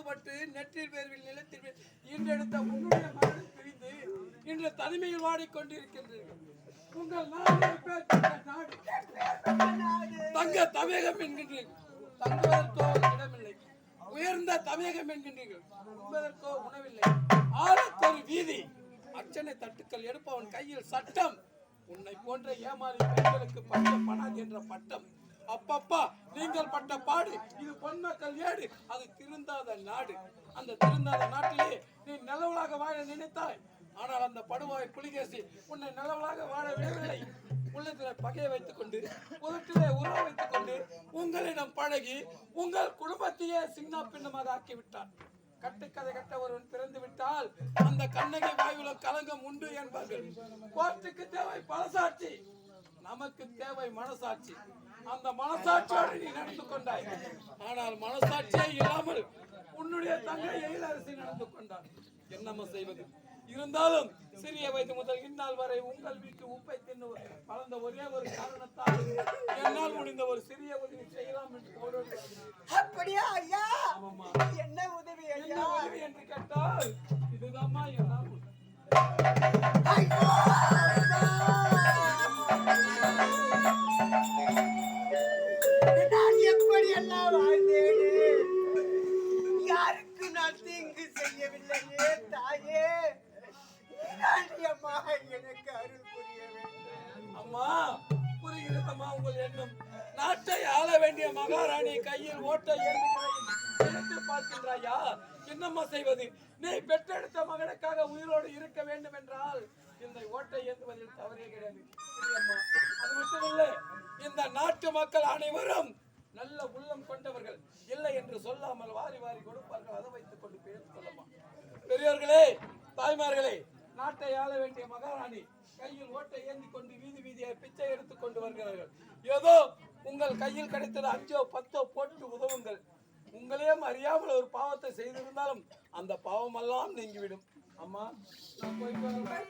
பாடுபட்டு நெற்றில் பேர்வில் நிலத்தில் இன்றெடுத்த உன்னுடைய மகனை பிரிந்து இன்று தனிமையில் வாடிக்கொண்டிருக்கின்றீர்கள். உங்கள் நாடு தங்க தமிழகம் என்கின்றீர்கள். தங்குவதற்கோ இடமில்லை. உயர்ந்த தமிழகம் என்கின்றீர்கள். உண்பதற்கோ உணவில்லை. ஆழத்தொரு வீதி. அர்ச்சனை தட்டுக்கள் எடுப்பவன் கையில் சட்டம். உன்னை போன்ற ஏமாறி பெண்களுக்கு பட்ட என்ற பட்டம். அப்பப்பா நீங்கள் பட்ட பாடு இது பொன்மக்கள் ஏடு அது திருந்தாத நாடு. அந்த திருந்தாத நாட்டிலே நீ நிலவலாக வாழ நினைத்தாய். ஆனால் அந்த படுவாய் புலிகேசி உன்னை நிலவலாக வாழ விடவில்லை. உள்ளத்தில் பகையை வைத்துக் கொண்டு உதட்டிலே உறவு வைத்துக் கொண்டு உங்களிடம் பழகி உங்கள் குடும்பத்தையே சின்ன பின்னமாக ஆக்கிவிட்டான். கட்டுக்கதை கட்ட ஒருவன் பிறந்து விட்டால் அந்த கண்ணகி வாயுல கலங்கம் உண்டு என்பார்கள். கோர்ட்டுக்கு தேவை பலசாட்சி நமக்கு தேவை மனசாட்சி. அந்த மனசாட்சியோடு நீ நடந்து கொண்டாய். ஆனால் மனசாட்சியே இல்லாமல் உன்னுடைய தங்கை எயிலரசி நடந்து கொண்டார் என்னம்மா செய்வது? இருந்தாலும் சிறிய வயது முதல் இந்நாள் வரை உங்கள் வீட்டு உப்பை தின்னு வளர்ந்த ஒரே ஒரு காரணத்தால் என்னால் முடிந்த ஒரு சிறிய உதவி செய்யலாம் என்று அப்படியா? செய்யவில்லையே தாயே. நீதாண்டி அம்மா எனக்கு அருள் புரிய வேண்டும். அம்மா புரிகிறதம்மா உங்கள் எண்ணம். நாட்டை ஆள வேண்டிய மகாராணி கையில் ஓட்டை எடுத்து பார்க்கின்றாயா? என்னம்மா செய்வது? நீ பெற்றெடுத்த மகனுக்காக உயிரோடு இருக்க வேண்டும் என்றால் இந்த ஓட்டை ஏந்துவதில் தவறே கிடையாது. இல்லையம்மா, அது மட்டுமில்லை இந்த நாட்டு மக்கள் அனைவரும் நல்ல உள்ளம் கொண்டவர்கள். இல்லை என்று சொல்லாமல் வாரி வாரி கொடுப்பார்கள். அதை வைத்துக் கொண்டு பேசிக் கொள்ளமா பெரியோர்களே தாய்மார்களே நாட்டை ஆள வேண்டிய மகாராணி கையில் ஓட்டை ஏந்தி கொண்டு வீதி வீதியை பிச்சை எடுத்துக் கொண்டு வருகிறார்கள். ஏதோ உங்கள் கையில் கிடைத்தது அஞ்சோ பத்தோ போட்டு உதவுங்கள். உங்களையும் அறியாமல் ஒரு பாவத்தை செய்திருந்தாலும் அந்த பாவமெல்லாம் நீங்கிவிடும். அம்மா நான்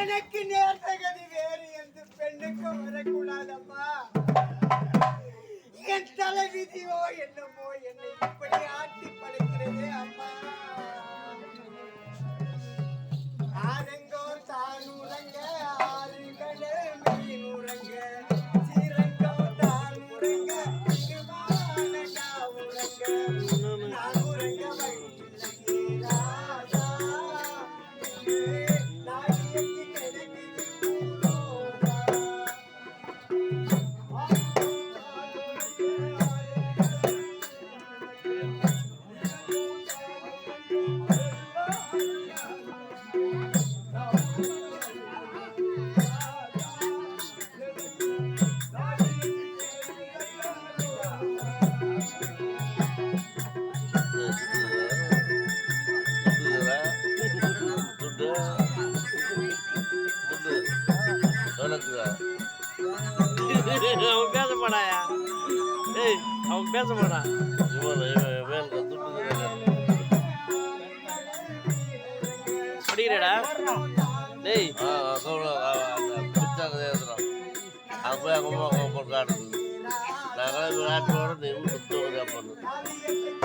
எனக்கு நேர்ந்த Yeah. அவன் பேச மாட்டாயா ஏய் அவன் பேச மாட்டான் படிக்கிறடா. டேய். நாடியத்து கிடக்குது